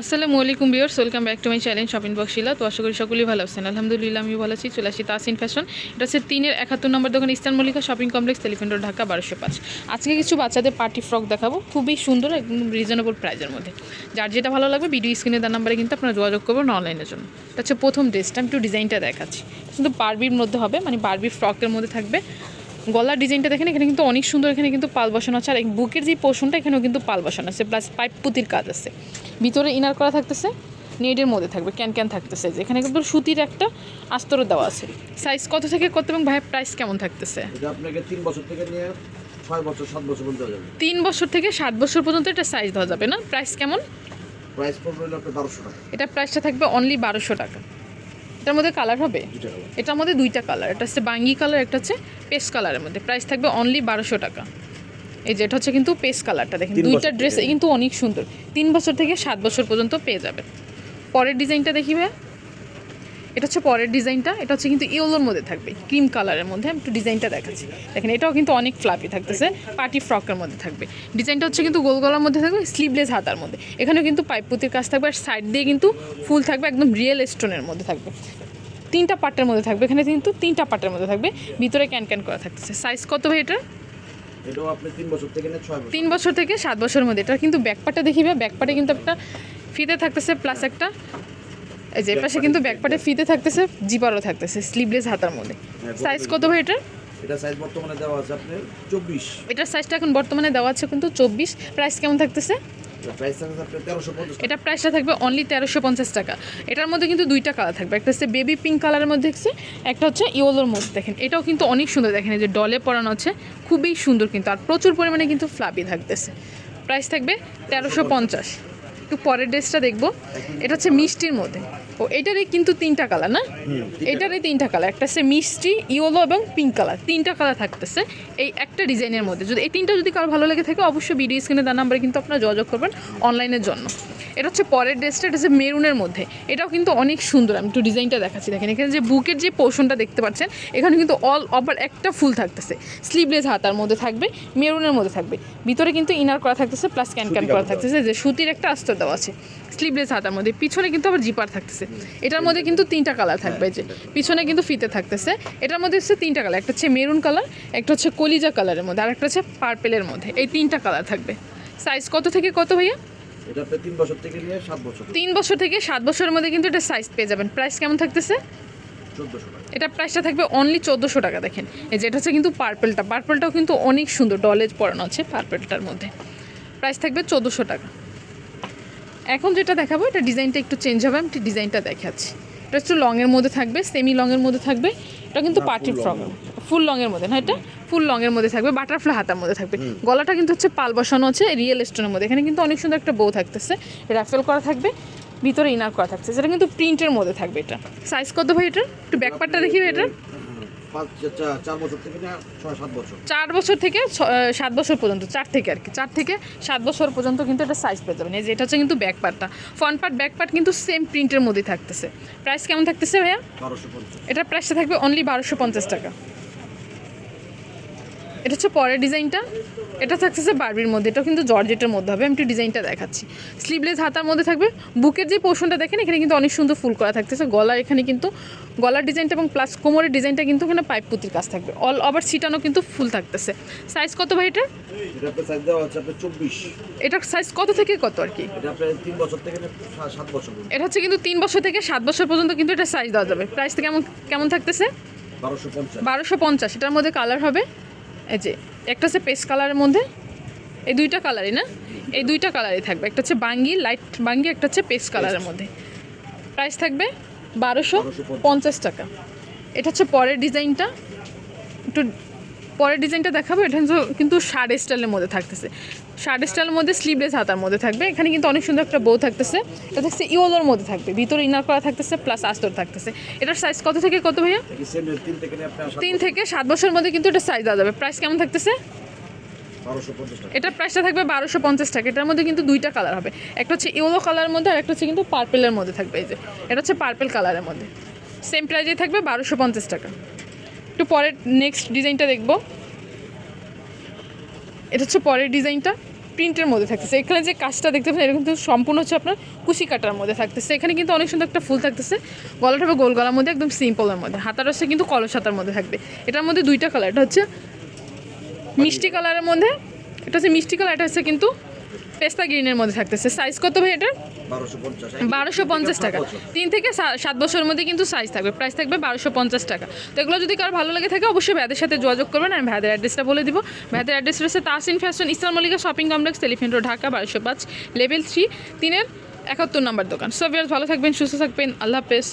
আসসালামু আলাইকুম viewers welcome back to my challenge shopping box Shila. তো আশা করি সকলেই ভালো আছেন। আলহামদুলিল্লাহ আমি ভালো আছি। চলে আসি তাসিন ফ্যাশন। এটা হচ্ছে তিনের একাত্তর নম্বর দোকান eastern Mallika shopping complex elephant road, Dhaka, বারোশো পাঁচ। আজকে কিছু বাচ্চাদের পার্টি ফ্রক দেখাবো। খুবই সুন্দর, একদম রিজনেবল প্রাইজের মধ্যে। যার যেটা ভালো লাগবে, ভিডিও স্ক্রিনে তার নাম্বারে কিন্তু আপনারা যোগাযোগ করবেন অনলাইনের জন্য। এটা হচ্ছে প্রথম ড্রেসটা, আমি একটু ডিজাইনটা দেখাচ্ছি। কিন্তু বারবির মধ্যে হবে মানে বারবি ফ্রকের মধ্যে থাকবে। গলার ডিজাইনটা দেখেন এখানে কিন্তু অনেক সুন্দর এখানে কিন্তু পাল বসানো আছে। আর এই বুকের যে পোর্শনটা এখানেও কিন্তু পাল বসানো আছে প্লাস পাইপ পুতির কাজ আছে। ভিতরে ইনার করা থাকতেছে নেটের মধ্যে থাকবে ক্যান ক্যান থাকতেছে। যে এখানে কিন্তু সুতির একটা আস্তর দেওয়া আছে। সাইজ কত থেকে কত এবং ভাইয়ের প্রাইস কেমন থাকতেছে? আপনাকে তিন বছর থেকে নিয়ে ছয় বছর সাত বছর পর্যন্ত যাবে। তিন বছর থেকে সাত বছর পর্যন্ত এটা সাইজ দেওয়া যাবে না? প্রাইস কেমন? প্রাইস পড়বে এটা প্রাইসটা থাকবে অনলি বারোশো টাকা। এটার মধ্যে কালার হবে? এটার মধ্যে দুইটা কালার একটা হচ্ছে বাঙ্গি কালার একটা হচ্ছে পেস্ট কালারের মধ্যে। প্রাইস থাকবে অনলি বারোশো টাকা। এই যেটা হচ্ছে কিন্তু পেস্ট কালারটা দেখেন। দুইটা ড্রেস কিন্তু অনেক সুন্দর। তিন বছর থেকে সাত বছর পর্যন্ত পেয়ে যাবে। পরের ডিজাইনটা দেখি ভাইয়া। এটা হচ্ছে পরের ডিজাইনটা। এটা হচ্ছে কিন্তু ইয়েলোর মধ্যে থাকবে। ক্রিম কালারের মধ্যে। আমি একটু ডিজাইনটা দেখাচ্ছি। দেখেন এটাও কিন্তু অনেক ফ্লাপি থাকতেছে। পার্টি ফ্রকের মধ্যে থাকবে। ডিজাইনটা হচ্ছে কিন্তু গোল গলার মধ্যে থাকবে স্লিভলেস হাতার মধ্যে। এখানেও কিন্তু পাইপ পুতির কাজ থাকবে। আর সাইড দিয়ে কিন্তু ফুল থাকবে একদম রিয়েল স্টোনের মধ্যে থাকবে। তিনটা পার্টের মধ্যে থাকবে। এখানে কিন্তু তিনটা পার্টের মধ্যে থাকবে। ভিতরে ক্যান ক্যান করা থাকতেছে। সাইজ কত ভাই এটা? এটাও আপনি তিন বছর থেকে নিয়ে ছয় বছর? তিন বছর থেকে সাত বছরের মধ্যে। এটা কিন্তু ব্যাকপাটে দেখিবে ব্যাকপাটে কিন্তু একটা ফিতে থাকতেছে প্লাস একটা। এই যে পাশে কিন্তু ব্যাকপাটে ফিতে থাকতেছে। জিপারও থাকতেছে স্লিভলেস হাতার মধ্যে। সাইজ কত ভাই এটা এটা সাইজ বর্তমানে দেওয়া আছে আপনার চব্বিশ। এটার সাইজটা এখন বর্তমানে দেওয়া আছে কিন্তু চব্বিশ। প্রাইস কেমন থাকতেছে? পঞ্চাশ এটা প্রাইসটা থাকবে অনলি তেরোশো পঞ্চাশ টাকা। এটার মধ্যে কিন্তু দুইটা কালার থাকবে। একটা হচ্ছে বেবি পিঙ্ক কালারের মধ্যে হচ্ছে একটা হচ্ছে ইয়োলোর মধ্যে দেখেন। এটাও কিন্তু অনেক সুন্দর দেখেন এই যে ডলে পরানো আছে খুবই সুন্দর কিন্তু। আর প্রচুর পরিমাণে কিন্তু ফ্লাবি থাকতেছে। প্রাইস থাকবে তেরোশো পঞ্চাশ। একটু পরের ড্রেসটা দেখব। এটা হচ্ছে মিষ্টির মধ্যে। ও এটারই কিন্তু তিনটা কালার না? এটারই তিনটা কালার। একটা হচ্ছে মিষ্টি ইয়োলো এবং পিঙ্ক কালার তিনটা কালার থাকতেছে। এই একটা ডিজাইনের মধ্যে। যদি এই তিনটা যদি কারও ভালো লেগে থাকে অবশ্যই ভিডিও স্ক্রিনে তার নাম্বারে কিন্তু আপনারা যোগাযোগ করবেন অনলাইনের জন্য। এটা হচ্ছে পরের ড্রেসটা এটা হচ্ছে মেরুনের মধ্যে। এটাও কিন্তু অনেক সুন্দর। আমি একটু ডিজাইনটা দেখাচ্ছি। দেখেন এখানে যে বুকের যে পোর্শনটা দেখতে পাচ্ছেন এখানে কিন্তু অল ওভার একটা ফুল থাকতেছে। স্লিভলেস হাতার মধ্যে থাকবে মেরুনের মধ্যে থাকবে। ভিতরে কিন্তু ইনার করা থাকতেছে প্লাস ক্যান ক্যান করা থাকতেছে। যে সুতির একটা আস্তর দেওয়া আছে। স্লিভলেস হাতার মধ্যে। পিছনে কিন্তু আবার জিপার থাকতেছে। এটার মধ্যে কিন্তু তিনটা কালার থাকবে যে। পিছনে কিন্তু ফিতে থাকতেছে। এটার মধ্যে হচ্ছে তিনটা কালার একটা হচ্ছে মেরুন কালার একটা হচ্ছে কলিজা কালারের মধ্যে আর একটা হচ্ছে পার্পেলের মধ্যে। এই তিনটা কালার থাকবে। সাইজ কত থেকে কত ভাইয়া? তিন বছর থেকে নিয়ে সাত বছর তিন বছর থেকে সাত বছরের মধ্যে কিন্তু এটা সাইজ পেয়ে যাবেন। প্রাইস কেমন থাকতেছে? এটা প্রাইসটা থাকবে অনলি চোদ্দোশো টাকা দেখেন। এই যেটা হচ্ছে কিন্তু পার্পেলটা পার্পেলটাও কিন্তু অনেক সুন্দর ডলেজ পরানো আছে পার্পেলটার মধ্যে। প্রাইস থাকবে চোদ্দোশো টাকা। এখন যেটা দেখাবো এটা ডিজাইনটা একটু চেঞ্জ হবে আমি একটু ডিজাইনটা দেখাচ্ছি। এটা হচ্ছে লংয়ের মধ্যে থাকবে সেমি লংয়ের মধ্যে থাকবে। এটা কিন্তু পার্টি ফ্রক ফুল লংয়ের মধ্যে। না এটা? ফুল লংয়ের মধ্যে থাকবে বাটারফ্লাই হাতার মধ্যে থাকবে। গলাটা কিন্তু হচ্ছে পাল বসানো আছে রিয়েল স্টোনের মধ্যে। এখানে কিন্তু অনেক সুন্দর একটা বউ থাকতেছে র্যাফেল করা থাকবে ভিতরে ইনার করা থাকছে যেটা কিন্তু প্রিন্টের মধ্যে থাকবে এটা। সাইজ কত ভাই এটা একটু ব্যাকপার্টটা দেখি ভাই এটা চার বছর থেকে সাত বছর? পর্যন্ত চার থেকে আর কি। চার থেকে সাত বছর পর্যন্ত কিন্তু এটা সাইজ পেয়ে যাবেন। এই যে এটা হচ্ছে কিন্তু ব্যাক পার্টটা ফ্রন্ট পার্ট ব্যাক পার্ট কিন্তু সেম প্রিন্টের মধ্যে থাকতেছে। প্রাইস কেমন থাকতেছে ভাইয়া? এটা প্রাইসটা থাকবে অনলি বারোশো পঞ্চাশ টাকা। এটা হচ্ছে পরের ডিজাইনটা। এটা থাকতেছে বারবির মধ্যে। এটা কিন্তু জর্জেটের মধ্যে হবে। আমি একটু ডিজাইনটা দেখাচ্ছি। স্লিভলেস হাতার মধ্যে থাকবে। বুকের যে পোর্শনটা দেখেন এখানে কিন্তু অনেক সুন্দর ফুল করা থাকতেছে। গলা এখানে কিন্তু গলার ডিজাইনটা এবং প্লাস কোমরের ডিজাইনটা কিন্তু এখানে পাইপ পুতির কাজ থাকবে। অল ওভার সিটানো কিন্তু ফুল থাকতেছে। সাইজ কত ভাই এটা? এটার সাইজ কত থেকে কত আর কি? এটা হচ্ছে কিন্তু তিন বছর থেকে সাত বছর পর্যন্ত কিন্তু এটা সাইজ দেওয়া যাবে। প্রাইস কেমন কেমন থাকতেছে? বারোশো পঞ্চাশ। এটার মধ্যে কালার হবে। এই যে একটা হচ্ছে পেস্ট কালারের মধ্যে এই দুইটা কালারই না? এই দুইটা কালারই থাকবে। একটা হচ্ছে বাঙ্গি লাইট বাঙ্গি একটা হচ্ছে পেস্ট কালারের মধ্যে। প্রাইস থাকবে বারোশো পঞ্চাশ। টাকা। এটা হচ্ছে পরের ডিজাইনটা একটু পরের ডিজাইনটা দেখাবো এটা কিন্তু কিন্তু শার্ট স্টাইলের মধ্যে থাকতেছে। শার্ট স্টাইলের মধ্যে স্লিভলেস হাতার মধ্যে থাকবে। এখানে কিন্তু অনেক সুন্দর একটা বউ থাকতেছে। এটা থাকছে ইওলোর মধ্যে থাকবে। ভিতরে ইনার করা থাকতেছে প্লাস আস্তর থাকতেছে। এটার সাইজ কত থেকে কত ভাইয়া? তিন থেকে সাত বছরের মধ্যে কিন্তু এটা সাইজ দেওয়া যাবে। প্রাইস কেমন থাকতেছে? এটার প্রাইসটা থাকবে বারোশো পঞ্চাশ টাকা। এটার মধ্যে কিন্তু দুইটা কালার হবে। একটা হচ্ছে ইয়েলো কালারের মধ্যে আর একটা হচ্ছে কিন্তু পার্পেলের মধ্যে থাকবে এই যে। এটা হচ্ছে পার্পেল কালারের মধ্যে। সেম প্রাইজেই থাকবে বারোশো পঞ্চাশ টাকা। একটু পরের নেক্সট ডিজাইনটা দেখব। এটা হচ্ছে পরের ডিজাইনটা প্রিন্টের মধ্যে থাকতেছে। এখানে যে কাজটা দেখতে পাচ্ছেন, এটা কিন্তু সম্পূর্ণ হচ্ছে আপনার কুশি কাটার মধ্যে থাকতেছে। এখানে কিন্তু অনেক সুন্দর একটা ফুল থাকতেছে। গলাটা হবে গোল গলার মধ্যে, একদম সিম্পলের মধ্যে। হাতার হচ্ছে কিন্তু কলস হাতার মধ্যে থাকবে। এটার মধ্যে দুইটা কালার এটা হচ্ছে মিষ্টি কালারের মধ্যে, এটা হচ্ছে মিষ্টি কালার এটা হচ্ছে কিন্তু পেস্তা গ্রিনের মধ্যে থাকতেছে। সাইজ কত ভাই এটা বারোশো পঞ্চাশ। টাকা। তিন থেকে সাত বছরের মধ্যে কিন্তু সাইজ থাকবে। প্রাইস থাকবে বারোশো পঞ্চাশ টাকা। তো এগুলো যদি কারও ভালো লাগে থাকে অবশ্যই ভাইদের সাথে যোগাযোগ করবেন। আমি ভাইদের অ্যাড্রেসটা বলে দিব। ভাইদের অ্যাড্রেস রয়েছে Tasin fashion Islam Mallika shopping complex elephant road Dhaka বারোশো পাঁচ লেভেল থ্রি তিনের একাত্তর নম্বর দোকান। সো ভিউয়ার্স ভালো থাকবেন সুস্থ থাকবেন। আল্লাহ হাফেজ।